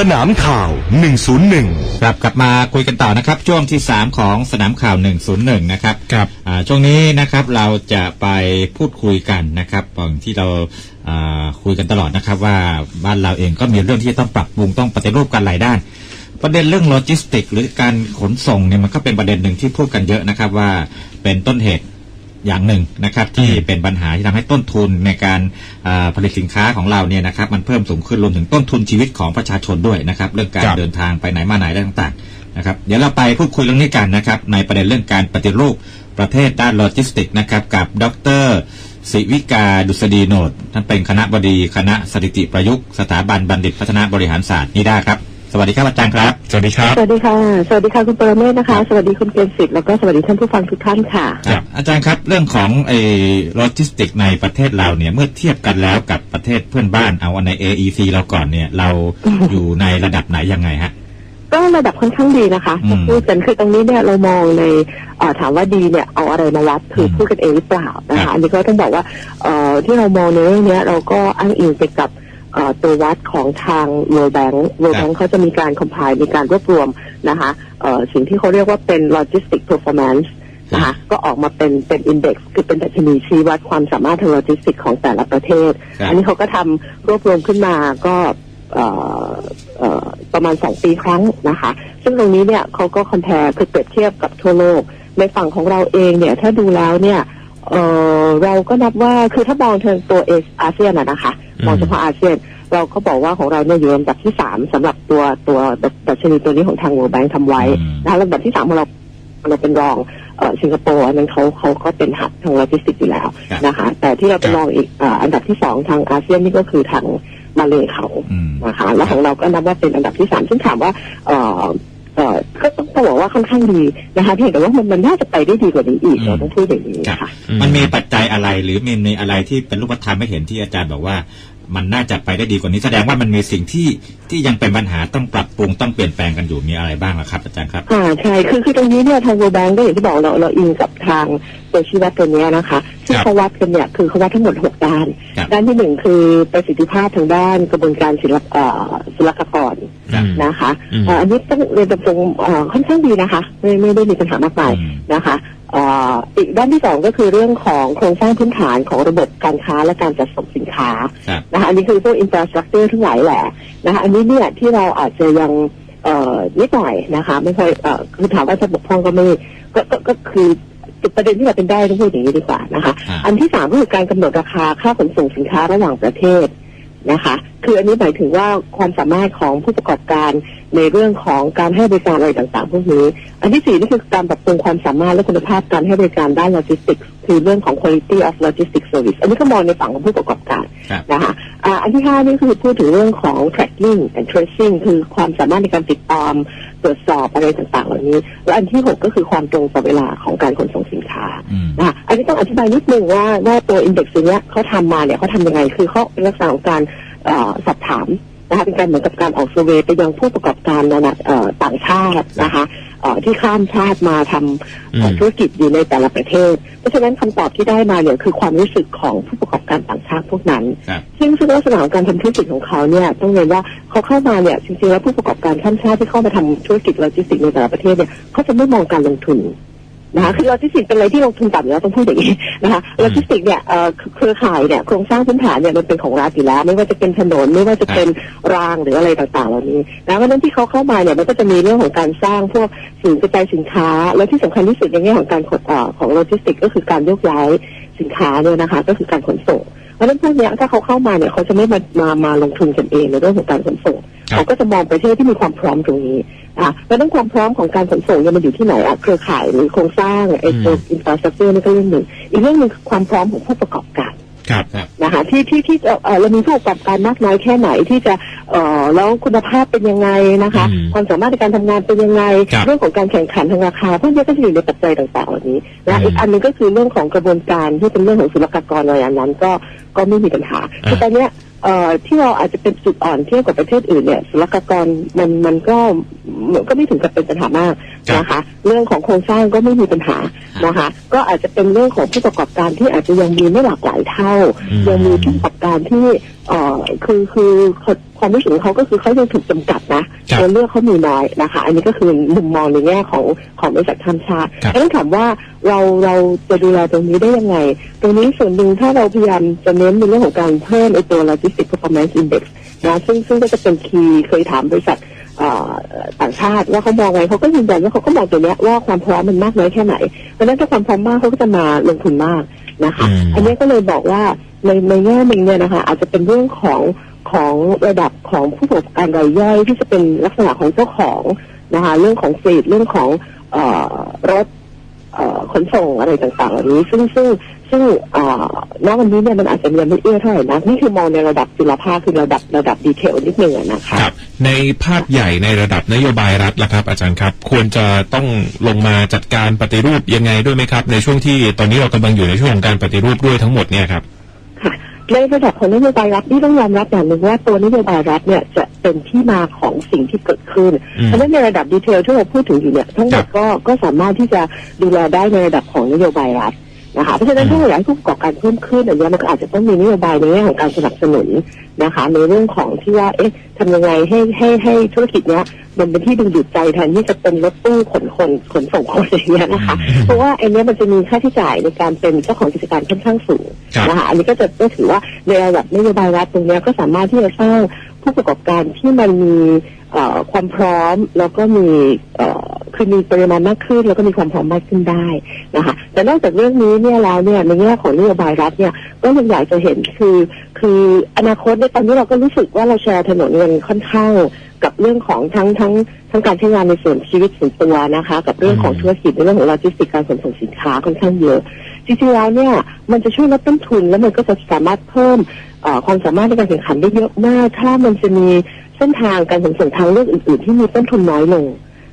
สนามข่าว 101 ครับกลับมาคุยกันต่อนะครับ ช่วงที่ 3 ของสนามข่าว 101 นะครับครับอ่าช่วงนี้นะครับเราจะไปพูดคุยกันนะครับอย่างที่เราอ่าคุยกันตลอดนะครับ ว่าบ้านเราเองก็มีเรื่องที่จะต้องปรับปรุงต้องปฏิรูปกันหลายด้าน ประเด็นเรื่องโลจิสติก หรือการขนส่งเนี่ยมันก็เป็นประเด็นหนึ่งที่พูดกันเยอะนะครับว่าเป็นต้นเหตุ อย่างหนึ่งนะครับ ที่เป็นปัญหาที่ทำให้ต้นทุนในการอ่าผลิตสินค้าของเราเนี่ยนะครับ มันเพิ่มสูงขึ้นรวมถึงต้นทุนชีวิตของประชาชนด้วยนะครับ เรื่องการครับเดินทางไปไหนมาไหนได้ต่างๆนะครับ เดี๋ยวเราไปพูดคุยเรื่องนี้กันนะครับ ในประเด็นเรื่องการปฏิรูปประเทศด้านโลจิสติกนะครับ กับดรศิวิกาดุษฎีโนดท่านเป็นคณะบดีคณะสถิติประยุกต์สถาบันบัณฑิตพัฒนาบริหารศาสตร์นิด้าครับ สวัสดีครับอาจารย์ครับ สวัสดีครับ สวัสดีค่ะ สวัสดีค่ะคุณปรเมศนะคะ สวัสดีคุณเกณฑ์สิทธิ์แล้วก็สวัสดีท่านผู้ฟังทุกท่านค่ะ ครับอาจารย์ครับเรื่องของไอ้โลจิสติกในประเทศเราเนี่ยเมื่อเทียบกันแล้วกับประเทศเพื่อนบ้านเอาใน AEC เราก่อนเนี่ยเราอยู่ในระดับไหนยังไงฮะก็ระดับค่อนข้างดีนะคะอืมถ้าพูดกันคือตรงนี้เนี่ยเรามองในเอ่อถามว่าดีเนี่ยเอาอะไรมาวัดคืออมพูดกันเองหรือเปล่านะครัคะบอันนี้ก็ต้องบอกว่าเอ่อที่เรามองในเรื่องเนี้ยเราก็อ้างอิงไปกับเอ่อ ตัววัดของทาง World Bank World Bank เขาจะมีการคอมไพล์มีการรวบรวมนะคะเอ่อสิ่งที่เขาเรียกว่าเป็น logistic performance นะคะก็ออกมาเป็นเป็นอินเด็กซ์คือเป็นดัชนีชี้วัดความสามารถทางโลจิสติกของแต่ละประเทศครับอันนี้เขาก็ทำรวบรวมขึ้นมาก็เอ่อเอ่อประมาณสองปีครั้งนะคะ ซึ่งตรงนี้เนี่ยเขาก็คอมเพลคือเปรียบเทียบกับทั่วโลก ในฝั่งของเราเองเนี่ยถ้าดูแล้วเนี่ยเอ่อเราก็นับว่าคือถ้ามองทางตัวเออาเซียนอะนะคะอื มมองเฉพาะอาเซียน เราก็บอกว่าของเราเนี่ยอยู่ลำดับที่สามสำหรับตัวตัวดัชนีตัวนี้ของทาง World Bank ทำไว้อืมนะคะลำดับที่สามของเราเราเป็นรองเอ่อสิงคโปร์อันนั้นเขาเขาก็เป็นหับทางโลจิสติกอยู่แล้วครับนะคะ แต่ที่เราเป็นรองอีกเอ่ออันดับที่สองทางอาเซียนนี่ก็คือทางมาเลเขาอืมนะคะแล้วของเราก็นับว่าเป็นอันดับที่สามซึ่งถามว่าเอ่อเอ่อ ก็ต้องต้องบอกว่าค่อนข้างดีนะคะเพียงแต่ว่ามันมันน่าจะไปได้ดีกว่านี้อีกอืมเราต้องพูดอย่างนี้ครับค่ะอืมมันมีปัจจัยอะไรหรือมีมีอะไรที่เป็นรูปธรรมให้เห็นที่อาจารย์บอกว่า มันน่าจะไปได้ดีกว่านี้แสดงว่ามันมีสิ่งที่ที่ยังเป็นปัญหาต้องปรับปรุงต้องเปลี่ยนแปลงกันอยู่มีอะไรบ้างล่ะครับอาจารย์ครับอ่าใช่คือคือตรงนี้เนี่ยทาง World Bank ก็อย่างที่บอกเราเราอิงกับทางตัวชี้วัดตัวเนี้ยนะคะซึ่งครับเขาวัดกันเนี่ยคือเขาวัดทั้งหมดหกด้านครับด้านที่หนึ่งคือประสิทธิภาพทางด้านกระบวนการศิลปเอ่อศุลกากรครับนะคะอืมเอ่ออันนี้ต้องเรียนตรงๆเอ่อค่อนข้างดีนะคะ ไม่ไม่ได้มีปัญหามากมายอืมนะคะเอ่ออีกด้านที่สองก็คือเรื่องของโครงสร้างพื้นฐานของระบบการค้าและการจัดส่งสินค้าครับนะคะอันนี้คือพวกอินฟราสตรักเจอร์ทั้งหลายแหละนะคะอันนี้เนี่ยที่เราอาจจะยังเอ่อนิดหน่อยนะคะไม่ค่อยเอ่อคือถามว่าจะบกพร่องก็ไม่ก็ก็ก็คือประเด็นที่เราเป็นได้ต้องพูดอย่างนี้ดีกว่านะคะอ่าอันที่สามก็คือการกำหนดราคาค่าขนส่งสินค้าระหว่างประเทศนะคะ คืออันนี้หมายถึงว่าความสามารถของผู้ประกอบการ ในเรื่องของการให้บริการอะไรต่างๆ พวกนี้ อันที่สี่นี่คือการปรับปรุงความสามารถและคุณภาพการให้บริการด้านโลจิสติกส์คือเรื่องของ quality of logistics service อันนี้ก็มองในฝั่งของผู้ประกอบการครับนะคะอ่าอันที่ห้านี่คือพูดถึงเรื่องของ tracking and tracing คือความสามารถในการติดตามตรวจสอบอะไรต่างๆ เหล่านี้ และอันที่หกก็คือความตรงต่อเวลาของการขนส่งสินค้าอืมนะคะอันนี้ต้องอธิบายนิดนึงว่าว่าตัวอินเด็กซ์ตัวเนี้ยเขาทำมาเนี่ยเขาทำยังไง คือเขาเป็นลักษณะของการเอ่อสอบถาม นะคะเป็นการเหมือนกับการออกเซอร์เวย์ไปยังผู้ประกอบการนานาเอ่อต่างชาตินะคะเอ่อที่ข้ามชาติมาทำเอ่ออืมธุรกิจอยู่ในแต่ละประเทศ เพราะฉะนั้นคำตอบที่ได้มาเนี่ยคือความรู้สึกของผู้ประกอบการต่างชาติพวกนั้นครับซึ่งซึ่งลักษณะของการทำธุรกิจของเขาเนี่ยต้องเรียนว่าเขาเข้ามาเนี่ยจริงๆแล้วผู้ประกอบการข้ามชาติที่เข้ามาทำธุรกิจโลจิสติกส์ในแต่ละประเทศเนี่ยเขาจะไม่มองการลงทุน นะคะคือโลจิสติกส์เป็นอะไรที่ลงทุนต่ำอยู่แล้วต้องพูดอย่างนี้นะคะโลจิสติกส์เนี่ยเอ่อเครือข่ายเนี่ยโครงสร้างพื้นฐานเนี่ยมันเป็นของรัฐอยู่แล้ว ไม่ว่าจะเป็นถนนไม่ว่าจะเป็นรางหรืออะไรต่างๆเหล่านี้นะเพราะฉะนั้นที่เขาเข้ามาเนี่ยมันก็จะมีเรื่องของการสร้างพวกศูนย์กระจายสินค้า แล้วที่สำคัญที่สุดในแง่ของการขนเอ่อของโลจิสติกส์ก็คือการโยกย้ายสินค้าเนี่ยนะคะ ก็คือการขนส่งเพราะฉะนั้นพวกเนี้ยถ้าเขาเข้ามาเนี่ยเขาจะไม่มามามาลงทุนกันเองในเรื่องของการขนส่งครับเขาก็จะมองประเทศที่มีความพร้อมตรงนี้ อะแล้วนั้นความพร้อมของการขนส่งเนี่ยมันอยู่ที่ไหนอะเครือข่ายหรือโครงสร้างไอ้ตัวอินฟราสตรักเจอร์นี่ก็เรื่องหนึ่งอีกเรื่องหนึ่งคือความพร้อมของผู้ประกอบการครับครับนะคะที่ที่ที่เอ่อเรามีผู้ประกอบการมากน้อยแค่ไหนที่จะเอ่อแล้วคุณภาพเป็นยังไงนะคะอืมความสามารถในการทำงานเป็นยังไงครับเรื่องของการแข่งขันทางราคาพวกนี้ก็จะอยู่ในปัจจัยต่างๆเหล่านี้อืนะมอีกอันหนึงก็คือเรื่องของกระบวนการที่เป็นเรื่องของศุลกากรอะไรอันนั้นก็ก็ไม่มีปัญหาอ่าคือตอนเนี้ย เอ่อที่เราอาจจะเป็นจุดอ่อนเทียบกับประเทศอื่นเนี่ยศุลกากรมันมันก็มันก็ไม่ถึงกับเป็นปัญหามาก นะคะ เรื่องของโครงสร้างก็ไม่มีปัญหานะคะ ก็อาจจะเป็นเรื่องของผู้ประกอบการที่อาจจะยังมีไม่หลากหลายเท่าอืมยังมีผู้ประกอบการที่เอ่อคือคือคความรู้สึกของเขาก็คือเขายังถูกจำกัดนะครับตัวเลือกเขามีน้อยนะคะ อันนี้ก็คือมุมมองในแง่ของของบริษัทข้ามชาติครับแล้วถามว่าเราเราจะดูแลตรงนี้ได้ยังไง ตรงนี้ส่วนหนึ่งถ้าเราพยายามจะเน้นในเรื่องของการเพิ่มไอตัว logistic performance index นะซึ่งซึ่งก็จะเป็นคีย์เคยถามบริษัทเอ่อ ต่างชาติว่าเขามองไงเขาก็ยืนยันว่าเขาก็มองตัวเนี้ยว่าความพร้อมมันมากน้อยแค่ไหนเพราะฉะนั้นถ้าความพร้อมมากเขาก็จะมาลงทุนมากนะคะอืมอันนี้ก็เลยบอกว่าในในแง่หนึ่งเนี่ยนะคะ อาจจะเป็นเรื่องของของระดับของผู้ประกอบการรายย่อยที่จะเป็นลักษณะของเจ้าของนะคะเรื่องของฟรีดเรื่องของเอ่อรถเอ่อขนส่งอะไรต่างๆเหล่านี้ ซึ่งซึ่ง ซึ่งเอ่อณวันนี้เนี่ยมันอาจจะยังไม่เอื้อเท่าไหร่นะนี่คือมองในระดับจุลภาคคือระดับระดับดีเทลนิดนึงอะนะคะครับ ในภาพใหญ่ในระดับนโยบายรัฐล่ะครับ อาจารย์ครับ ควรจะต้องลงมาจัดการปฏิรูปยังไงด้วยไหมครับ ในช่วงที่ตอนนี้เรากำลังอยู่ในช่วงของการปฏิรูปด้วยทั้งหมดเนี่ยครับค่ะในระดับของนโยบายรัฐที่ต้องยอมรับอย่างหนึ่งว่าตัวนโยบายรัฐเนี่ยจะเป็นที่มาของสิ่งที่เกิดขึ้นอืมเพราะฉะนั้นในระดับดีเทลที่เราพูดถึงอยู่เนี่ยทั้งหมครัดบก็ก็สามารถที่จะดูแลได้ในระดับของนโยบายรัฐ นะคะเพราะฉะนั้นอืมถ้าเราอยากให้ผู้ประกอบการเพิ่มขึ้นอันเนี้ยมันก็อาจจะต้องมีนโยบายในแง่ของการสนับสนุนนะคะ ในเรื่องของที่ว่าเอ๊ะทำยังไงให้ให้ให้ธุรกิจเนี้ยมันเป็นที่ดึงดูดใจแทนที่จะเป็นรถตู้ขนคนขนส่งคนอย่างเงี้ยนะคะ เพราะว่าไอ้เนี้ยมันจะมีค่าใช้จ่ายในการเป็นเจ้าของกิจการค่อนข้างสูงครับนะคะอันนี้ก็จะก็ถือว่าในระดับนโยบายรัฐตรงเนี้ยก็สามารถที่จะสร้างผู้ประกอบการที่มันมีเอ่อความพร้อมแล้วก็มีเอ่อ คือมีปริมาณมากขึ้น แล้วก็มีความพร้อมมากขึ้นได้นะคะแต่นอกจากเรื่องนี้เนี่ยแล้วเนี่ยในแง่ของนโยบายรัฐเนี่ยก็ยังอยากจะเห็นคือ คืออนาคตเนี่ยตอนนี้เราก็รู้สึกว่าเราแชร์ถนนเงินค่อนข้างกับเรื่องของทั้งทั้งทั้งการใช้งานในส่วนชีวิตส่วนตัวนะคะ กับเรื่องของอืมธุรกิจในเรื่องของโลจิสติกการขนส่งสินค้าค่อนข้างเยอะจริงๆแล้วเนี่ยมันจะช่วยลดต้นทุนแล้วมันก็จะสามารถเพิ่มเอ่อความสามารถในการแข่งขันได้เยอะมาก ถ้ามันจะมีเส้นทางการขนส่งทางเลือกอื่น ๆ ที่มีต้นทุนน้อยลง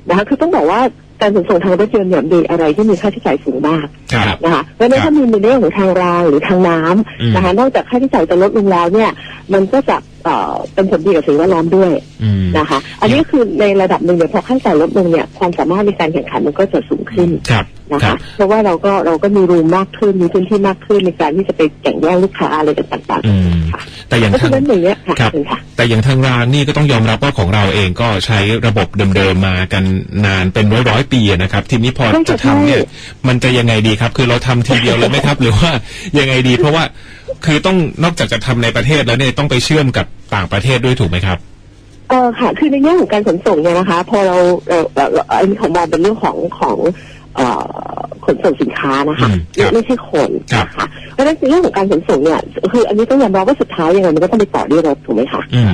นะคะคือต้องบอกว่าการขนส่งทางรถยนต์เนี่ยมีอะไรที่มีค่าใช้จ่ายสูงมากครับนะคะเพราะฉะนั้นครับถ้ามีในเรื่องของทางรางหรือทางน้ำอืมนะคะนอกจากค่าใช้จ่ายจะลดลงแล้วเนี่ย มันก็จะเอ่อเป็นผลดีกับสิ่งแวดล้อมด้วยอืมนะคะ อันนี้คือในระดับหนึ่งเนี่ยพอค่าใช้จ่ายลดลงเนี่ยความสามารถในการแข่งขันมันก็จะสูงขึ้นครับนะครัคะบเพราะว่าเราก็เราก็มีรูมมากขึ้นมีพื้นที่มากขึ้นในการที่จะไปแข่งแย่งลูกค้าอะไรกันต่างอืมๆค่ะแต่อย่างเพราะทางฉะนั้นอย่างเงี้ยค่ะครับเชิญค่ะแต่อย่างทางร้านนี่ก็ต้องยอมรับว่าของเราเองก็ใช้ระบบเดิมๆมากันนานเป็นร้อยร้อยๆปีอะนะครับ ทีนี้พอใช่ค่ะจะทำเนี่ยใช่มันจะยังไงดีครับ คือเราทำทีเดียวเลยไหมครับ หรือว่ายังไงดี เพราะว่า คือต้องนอกจากจะทำในประเทศแล้วเนี่ยต้องไปเชื่อมกับต่างประเทศด้วยถูกไหมครับเออค่ะ คือในแง่ของการขนส่งเนี่ยนะคะ พอเราเราเราเราอันนี้ของเราเป็นเรื่องของของเอ่อขนส่งสินค้านะคะอืมครับไม่ใช่คนครับนะคะเพราะฉะนั้นในเรื่องของการขนส่งเนี่ย คือ อันนี้ต้องยอมรับว่าสุดท้ายยังไงมันก็ต้องไปต่อด้วยรถถูกไหมคะอืม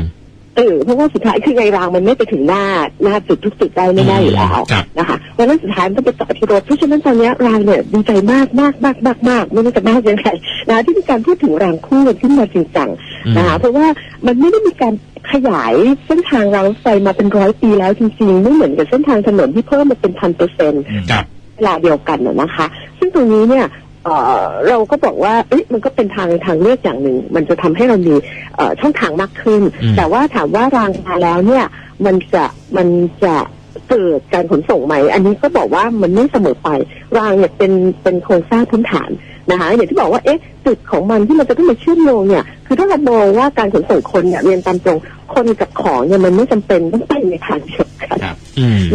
เออเพราะว่าสุดท้ายคือไงรางมันไม่ไปถึงหน้าหน้าจุดทุกจุดได้ไม่ได้อยู่แล้วครับนะคะเพราะฉะนั้นสุดท้ายมันต้องไปต่อที่รถเพราะฉะนั้นตอนเนี้ยรางเนี่ยดีใจมากมากมากมากมากไม่รู้จะมากยังไงนะที่มีการพูดถึงรางคู่กันขึ้นมาจริงจังอืมนะคะเพราะว่ามันไม่ได้มีการขยายเส้นทางรางรถไฟมาเป็นร้อยปีแล้วจริงๆไม่เหมือนกับเส้นทางถนนที่เพิ่มมาเป็นพันเปอร์เซ็นต์ครับเวลาเดียวกันน่ะนะคะ ซึ่งตรงนี้เนี่ย เอ่อเราก็บอกว่าเอ๊ะมันก็เป็นทางทางเลือกอย่างหนึ่ง มันจะทำให้เรามีเอ่อช่องทางมากขึ้นอืมแต่ว่าถามว่ารางมาแล้วเนี่ยมันจะมันจะเกิดการขนส่งไหม อันนี้ก็บอกว่ามันไม่เสมอไป รางเนี่ยเป็นเป็นโครงสร้างพื้นฐาน นะคะอย่างที่บอกว่าเอ๊ะจุดของมันที่มันจะต้องมาเชื่อมโยงเนี่ยคือถ้าเรามองว่าการขนส่งคนเนี่ยเรียนตามตรงคนกับของเนี่ยมันไม่จำเป็นต้องไปในทางเดียวกัน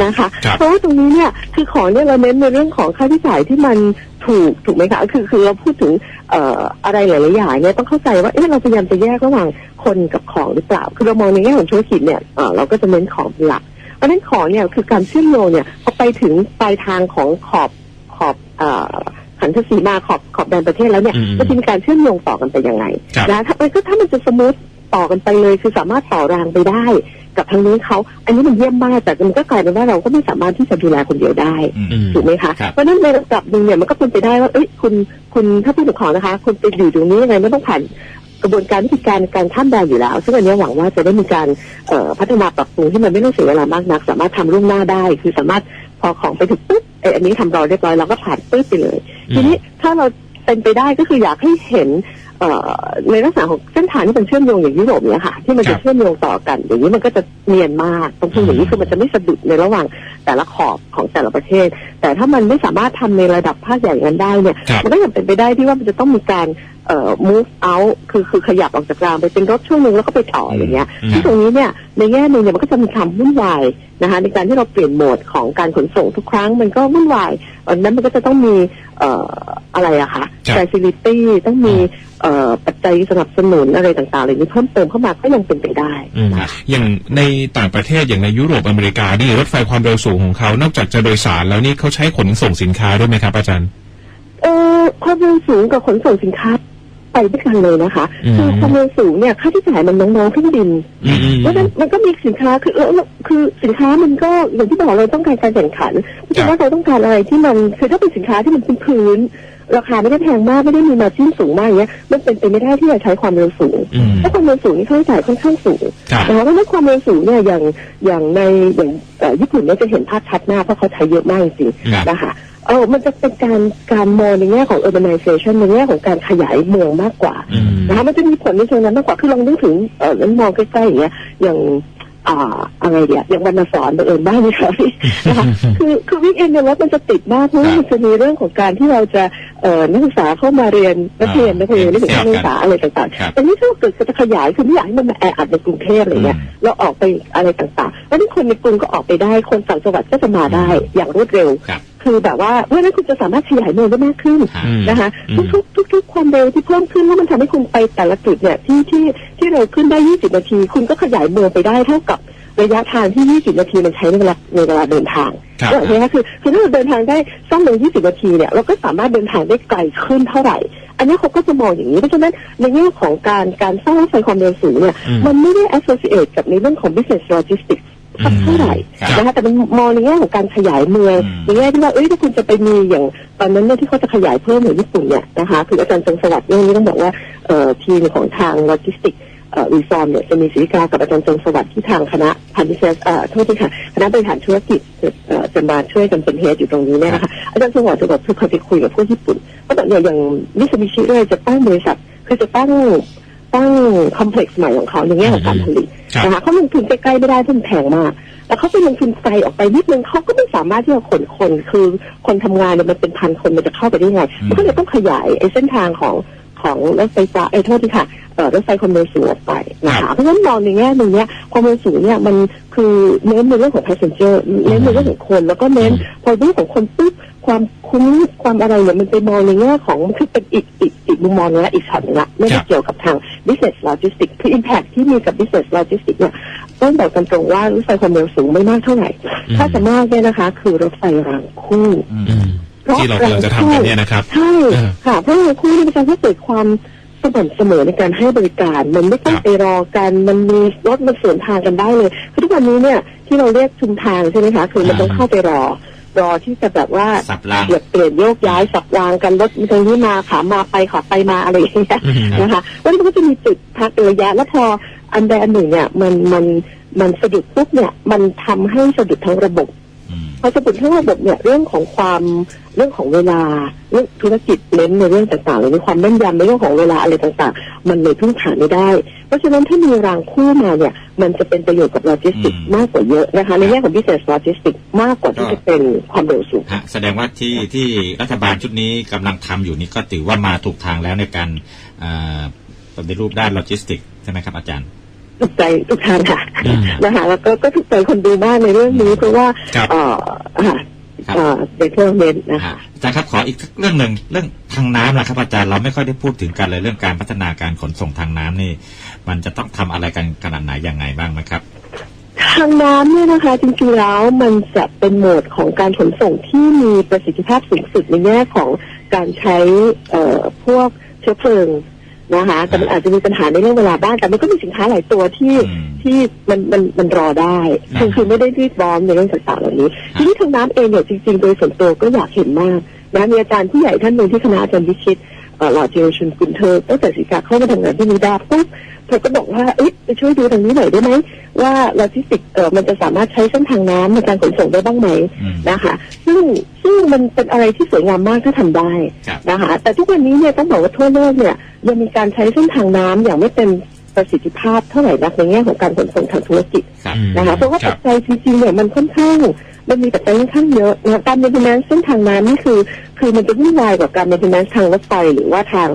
นะคะ เพราะว่าตรงนี้เนี่ยคือของเนี่ยเราเน้นในเรื่องของค่าใช้จ่ายที่มันถูกถูกไหมคะคือคือเราพูดถึงเอ่ออะไรหลายๆอย่างเนี่ยต้องเข้าใจว่าเอ๊ะเราพยายามจะแยกระหว่างคนกับของหรือเปล่า คือเรามองในแง่ของธุรกิจเนี่ยเออเราก็จะเน้นของเป็นหลักเพราะฉะนั้นของเนี่ยคือการเชื่อมโยงเนี่ยพอไปถึงปลายทางของขอบขอบเอ่อ ขันทศีมาขอบขอบแดนประเทศแล้วเนี่ยอืมมันจะมีการเชื่อมโยงต่อกันไปยังไงครับนะถ้ามันก็ถ้ามันจะสมูทต่อกันไปเลยคือสามารถต่อรางไปได้ กับทางนี้เขา อันนี้มันเยี่ยมมากแต่มันก็กลายเป็นว่าเราก็ไม่สามารถที่จะดูแลคนเดียวได้อืมถูกไหมคะครับเพราะฉะนั้นในระดับหนึ่งเนี่ยมันก็เป็นไปได้ว่าเอ้ยคุณคุณถ้าพูดถึงของนะคะคุณไปอยู่ตรงนี้ยังไงไม่ต้องผ่านกระบวนการวิธีการการข้ามแดนอยู่แล้ว ซึ่งอันนี้หวังว่าจะได้มีการเอ่อพัฒนาปรับปรุงที่มันไม่ต้องเสียเวลามากนัก สามารถทำล่วงหน้าได้ คือสามารถพอของไปถึงปุ๊บ เอยอันนี้ทำรอเรียบร้อยเราก็ผ่านปุ๊บไปเลยอืมทีนี้ถ้าเราเป็นไปได้ก็คืออยากให้เห็นเอ่อในลักษณะของเส้นทางที่มันเชื่อมโยงอย่างยุโรปเนี่ยค่ะ ที่มันครัจะบเชื่อมโยงต่อกัน อย่างนี้มันก็จะเนียนมากต้องพูดอย่างนี้คือมันจะไม่สะดุดในระหว่างแต่ละขอบของแต่ละประเทศ แต่ถ้ามันไม่สามารถทำในระดับภาคใหญ่กันได้เนี่ยครับมันก็ยังเป็นไปได้ที่ว่ามันจะต้องมีการ เอ่อ move out คือคือขยับออกจากรางไปเป็นรถช่วงหนึ่งแล้วก็ไปต่ออย่างเงี้ยอืมที่ตรงนี้เนี่ยในแง่หนึ่งเนี่ยมันก็จะมีความวุ่นวายนะคะในการที่เราเปลี่ยนโหมดของการขนส่งทุกครั้งมันก็วุ่นวายอันนั้นมันก็จะต้องมีเอ่ออะไรอะคะครับ facility ต้องมีเอ่อปัจจัยสนับสนุนอะไรต่างๆอะไรนี้เพิ่มเติมเข้ามาก็ยังเป็นไปได้อืมอย่างในต่างประเทศอย่างในยุโรปอเมริกานี่รถไฟความเร็วสูงของเขานอกจากจะโดยสารแล้วนี่เขาใช้ขนส่งสินค้าด้วยไหมครับอาจารย์เออความเร็วสูงกับขนส่งสินค้าไป ด้วยกันเลยนะคะอืมคือความเร็วสูงเนี่ยค่าใช้จ่ายมันน้องๆเครื่องบินอืมอืมเพราะฉะนั้นมันก็มีสินค้าคือเออคือสินค้ามันก็อย่างที่บอกเราต้องการการแข่งขันเพราะฉะนั้นเราต้องการอะไรที่มันคือถ้าเป็นสินค้าที่มันเป็นพื้นๆ ราคาไม่ได้แพงมากไม่ได้มีมาจิ้นสูงมากอย่างเงี้ยมันเป็นไปไม่ได้ที่จะใช้ความเร็วสูงอืมถ้าความเร็วสูงนี่ค่าใช้จ่ายค่อนข้างสูงครับนะคะเพราะฉะนั้นความเร็วสูงเนี่ยอย่างอย่างในอย่างเอ่อญี่ปุ่นเนี่ยจะเห็นภาพชัดมากเพราะเขาใช้เยอะมากจริงๆครับนะคะเออมันจะเป็นการการมองในแง่ของ urbanization ในแง่ของการขยายเมืองมากกว่าอืมนะคะมันจะมีผลในเชิงนั้นมากกว่า คือลองนึกถึงเออนั้นมองใกล้ๆอย่างเงี้ย อย่าง อ่าอะไรเดียอย่างวรรณสอนบังเอิญบ้างไหมคะพี่นะคะคือคือวิกเอนเนี่ยรถมันจะติดมากเพราะว่ามันจะมีเรื่องของการที่เราจะเอ่อนักศึกษาเข้ามาเรียนนักเรียนนักเรียนนักศึกษานักศึกษาอะไรต่างครับๆแต่นี่ถ้าเกิดจะขยายคือไม่อยากให้มันมาแออัดในกรุงเทพอะไรเงี้ยอืมเราออกไปอะไรต่างๆแล้วนี่คนในกรุงก็ออกไปได้คนต่างจังหวัดก็จะมาได้อย่างรวดเร็ว ครับคือแบบว่าเพราะฉะนั้นคุณจะสามารถขยายเมืองได้มากขึ้นฮะอืมนะคะอืมทุกๆทุกๆความเร็วที่เพิ่มขึ้นแล้วมันทำให้คุณไปแต่ละจุดเนี่ยที่ที่ที่เร็วขึ้นได้ 20 นาที คุณก็ขยายเมืองไปได้เท่ากับระยะทางที่ 20 นาทีมันใช้ในเวลาในเวลาเดินทางครับเออนะคะคือคือถ้าเราเดินทางได้สั้นลง20 นาทีเนี่ยเราก็สามารถเดินทางได้ไกลขึ้นเท่าไหร่ อันนี้เขาก็จะมองอย่างนี้เพราะฉะนั้นในแง่ของการการสร้างรถไฟความเร็วสูงเนี่ยอืมมันไม่ได้ associate กับในเรื่องของ business logistics สักเท่าไหร่ครับนะคะแต่มันมองในแง่ของการขยายเมืองอืมในแง่ที่ว่าเอ้ยถ้าคุณจะไปมีอย่างตอนนั้นเนี่ยที่เขาจะขยายเพิ่มในญี่ปุ่นเนี่ยนะคะคืออาจารย์จงสวัสดิ์เรื่องนี้ต้องบอกว่าเอ่อทีมของทางโลจิสติกเอ่อรีฟอร์มเนี่ยจะมีศิริกากับอาจารย์จงสวัสดิ์ที่ทางคณะพันธิเศษเอ่อโทษทีค่ะคณะบริหารธุรกิจเอ่อจะมาช่วยกันเป็นเฮดอยู่ตรงนี้เนี่ยนะคะอาจารย์จงสวัสดิ์จะบอกคือเคยไปคุยกับพวกญี่ปุ่นก็แบบเนี่ยอย่างมิส u บิชิเลยจะตั้งบริษัทคือจะตั้ง ตั้งคอมเพล็กซ์ใหม่ของเขาในแง่ของการผลิตครับนะคะเขาลงทุนใกล้ๆไม่ได้เพราะมันแพงมากแล้วเขาไปลงทุนไกลออกไปนิดนึงเขาก็ไม่สามารถที่จะขนคนคือคนทำงานเนี่ยมันเป็นพันคนมันจะเข้าไปได้ไงอืมมันก็เลยต้องขยายไอ้เส้นทางของของรถไฟฟ้าไอ้โทษทีค่ะเอ่อรถไฟความเร็วสูงออกไปนะครัคะบเพราะฉะนั้นมองในแง่หนึ่งเนี่ยความเร็วสูงเนี่ยมันคือเน้นในเรื่องของ passenger เน้นในเรื่องของคน แล้วก็เน้นพอเรื่องของคนปุ๊บ ความคุ้มความอะไรเนี่ยมันไปมองในแง่ของมันคือเป็นอีกอีกอีกมุมมองหนึงละอีกช็อตหนึงละไม่คได้รับเกี่ยวกับทาง business logistics คือ impact ที่มีกับ business logistics เนี่ยต้องบอกกันตรงว่ารถไฟความเร็วสูงไม่มากเท่าไหร่อืมถ้าจะมากเนี่ยนะคะ คือรถไฟรางคู่อืมอืมที่เรากำลังจะทำกันเนี่ยนะครับใช่เออค่ะเพราะรางคู่นี่มันจะให้เกิดความสม่ำเสมอในการให้บริการ มันไม่ต้องครับไปรอกัน มันมีรถมันสวนทางกันได้เลยคือทุกวันนี้เนี่ยที่เราเรียกชุมทางใช่ไหมคะคือมันต้องเข้าไปรอ รอที่จะแบบว่าสับรางเปลี่ยนเปลี่ยนโยกย้ายสับรางกันรถตรงนี้มาขามาไปขาไปมาอะไรอย่างเงี้ยอืมนะคะแล้วมันก็จะมีจุดพักเป็นระยะแล้วพออันใดอันหนึ่งเนี่ยมันมันมันสะดุดปุ๊บเนี่ยมันทำให้สะดุดทั้งระบบอืมพอสะดุดทั้งระบบเนี่ยเรื่องของความเรื่องของเวลาเรื่องธุรกิจเน้นในเรื่องต่างๆหรือมีความแม่นยำในเรื่องของเวลาอะไรต่างๆ มันเลยพึ่งผ่านไม่ได้ เพราะฉะนั้นถ้ามีรางคู่มาเนี่ย มันจะเป็นประโยชน์กับโลจิสติกอืม มากกว่าเยอะนะคะ ในแง่ของ business logistics มากกว่าที่จะเป็นความเร็วสูง ฮะแสดงว่าที่ที่รัฐบาลชุดนี้กำลังทำอยู่นี่ก็ถือว่ามาถูกทางแล้วในการเอ่อปฏิรูปด้านโลจิสติกส์ใช่ไหมครับอาจารย์ ถูกใจทุกท่านค่ะอืมนะคะแล้วก็ก็ถูกใจคนดูมากในเรื่องนี้เพราะว่าครับเอ่ออ่าครับ เอ่อเด็กเพิ่มเน้นนะฮะคะ อาจารย์ครับขออีกสักเรื่องหนึ่งเรื่องทางน้ำนะครับอาจารย์เราไม่ค่อยได้พูดถึงกันเลยเรื่องการพัฒนาการขนส่งทางน้ำนี่ มันจะต้องทำอะไรกันขนาดไหนยังไงบ้างไหมครับ ทางน้ำเนี่ยนะคะ จริงๆแล้วมันจะเป็นโหมดของการขนส่งที่มีประสิทธิภาพสูงสุดในแง่ของการใช้เอ่อพวกเชื้อเพลิงนะคะแต่มันอาจจะมีปัญหาในเรื่องเวลาบ้างแต่มันก็มีสินค้าหลายตัวที่อืมที่มันมันมันรอได้คือครับคือไม่ได้รีบร้อนในเรื่องต่างๆเหล่านี้ ทีนี้ทางน้ำเองเนี่ยจริงๆ โดยส่วนตัวก็อยากเห็นมากนะมีอาจารย์ผู้ใหญ่ท่านหนึ่งที่คณะอาจารย์วิชิตเอ่อหล่อเจริญชุนกุลเธอตั้งแต่ศิกาเข้ามาทำงานที่นิดาปุ๊บ เธอก็บอกว่าเอ๊ะไปช่วยดูทางนี้หน่อยได้ไหมว่าโลจิสติกเอ่อมันจะสามารถใช้เส้นทางน้ำในการขนส่งได้บ้างไหมอืมนะคะซึ่งซึ่งมันเป็นอะไรที่สวยงามมากถ้าทำได้ครับนะคะแต่ทุกวันนี้เนี่ยต้องบอกว่าทั่วโลกเนี่ยยังมีการใช้เส้นทางน้ำอย่างไม่เป็นประสิทธิภาพเท่าไหร่นักในแง่ของการขนส่งทางธุรกิจครับอืมนะคะเพราะว่าครัปับจจัยจริงๆเนี่ยมันค่อนข้างมันมีปัจจัยค่อนข้างเยอะนะคะการ maintenance เส้นทางน้ำนี่คือ คือมันจะวุ่นวายกว่าการ maintenance ทางรถไฟหรือว่าทาง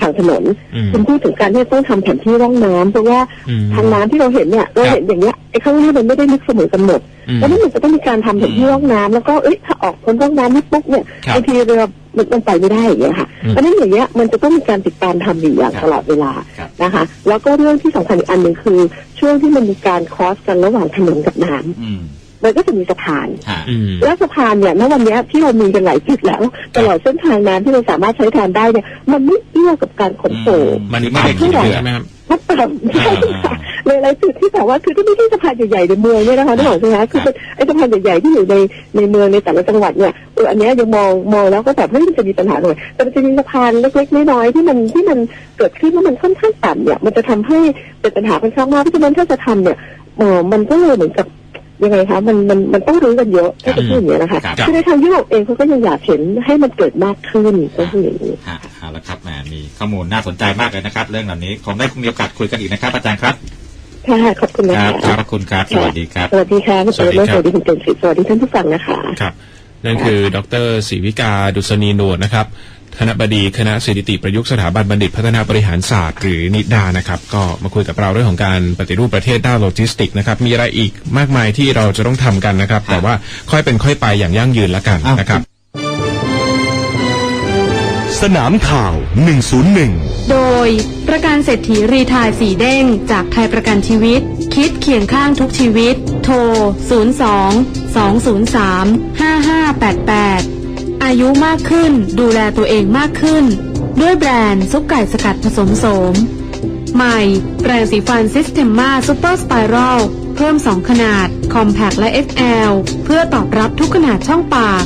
ทางถนนอืมคุณพูดถึงการที่ต้องทำแผนที่ร่องน้ำเพราะว่าอืมทางน้ำที่เราเห็นเนี่ยเราครับเห็นอย่างเงี้ยไอ้ข้างหน้ามันไม่ได้ลึกเสมอกำหนดอืมแล้วนี่มันจะต้องมีการทำแผนที่ร่องน้ำแล้วก็เอ้ยถ้าออกพ้นร่องน้ำนี่ปุ๊บเนี่ยครับบางทีเรือมันมันไปไม่ได้อย่างเงี้ยค่ะอืมเพราะฉะนั้นอย่างเงี้ยมันจะต้องมีการติดตามทำอยู่อย่างครับตลอดเวลาครับนะคะ แล้วก็เรื่องที่สำคัญอีกอันหนึ่งคือ ช่วงที่มันมีการคอสกันระหว่างถนนกับน้ำอื มมันก็จะมีสะพานฮะอืมแล้วสะพานเนี่ยณวันเนี้ยที่เรามีกันหลายจุดแล้ว ตลอดเส้นทางน้ำที่เราสามารถใช้ทานได้เนี่ย มันไม่เอื้อกับการขนส่งมันไม่ได้ต่ำขี้เรือใช่ไหมครับมันต่ำใช่ค่ะหลายๆจุดที่แบบว่าคือถ้าไม่ใช่สะพานใหญ่ๆในเมืองเนี่ยนะคะนึกออกใช่ไหมคะคือเป็นไอ้สะพานใหญ่ๆที่อยู่ในในเมืองในแต่ละจังหวัดเนี่ยเอออันเนี้ยยังมองมองแล้วก็แบบเฮ้ยมันจะมีปัญหาหน่อยแต่มันจะมีสะพานเล็กๆน้อยๆที่มันที่มันเกิดขึ้นแล้วมันค่อนข้างต่ำเนี่ย มันจะทำให้เป็นปัญหาค่อนข้างมากเพราะฉะนั้นถ้าจะทำเนี่ยเออมันก็เลยเหมือนกับ ยังไงคะมันมันมันต้องรู้กันเยอะถ้าจะพูดอย่างนี้ยนะคะครับ คือในทางยุโรปเองเขาก็ยังอยากเห็นให้มันเกิดมากขึ้นก็คืออย่างนี้ ฮะเอาละครับแหมมีข้อมูลน่าสนใจมากเลยนะครับ เรื่องเหล่านี้คงได้มีโอกาสคุยกันอีกนะครับอาจารย์ครับค่ะขอบคุณคนะรับคะขอบพระคุณครับสวัสดีครับ สวัสดีค่ะคุณสวัสดีครับสวัสดีคุณเจนสิสวัสดีท่านผู้ฟังนะคะ ครับนั่นคือดรศรีวิกาดุษณีโนดนะครับ คณะบดีคณะสถิติประยุกต์สถาบันบัณฑิตพัฒนาบริหารศาสตร์หรือนิดานะครับก็มาคุยกับเราเรื่องของการปฏิรูปประเทศด้านโลจิสติกส์นะครับมีอะไรอีกมากมายที่เราจะต้องทำกันนะครับ แต่ว่าค่อยเป็นค่อยไปอย่างยั่งยืนละกันอ้าวนะครับ สนามข่าว 101 โดยประกันเศรษฐีรีไทายสีเด้ง จากไทยประกันชีวิต คิดเคียงข้างทุกชีวิต โทร 02 203 5588 อายุมากขึ้น ดูแลตัวเองมากขึ้น ด้วยแบรนด์ซุปไก่สกัดผสมโสม ใหม่แปรงสีฟันซิสเตมมาซูเปอร์สไปรัลเพิ่ม 2 ขนาด คอมแพคและ XL เพื่อตอบรับทุกขนาดช่องปาก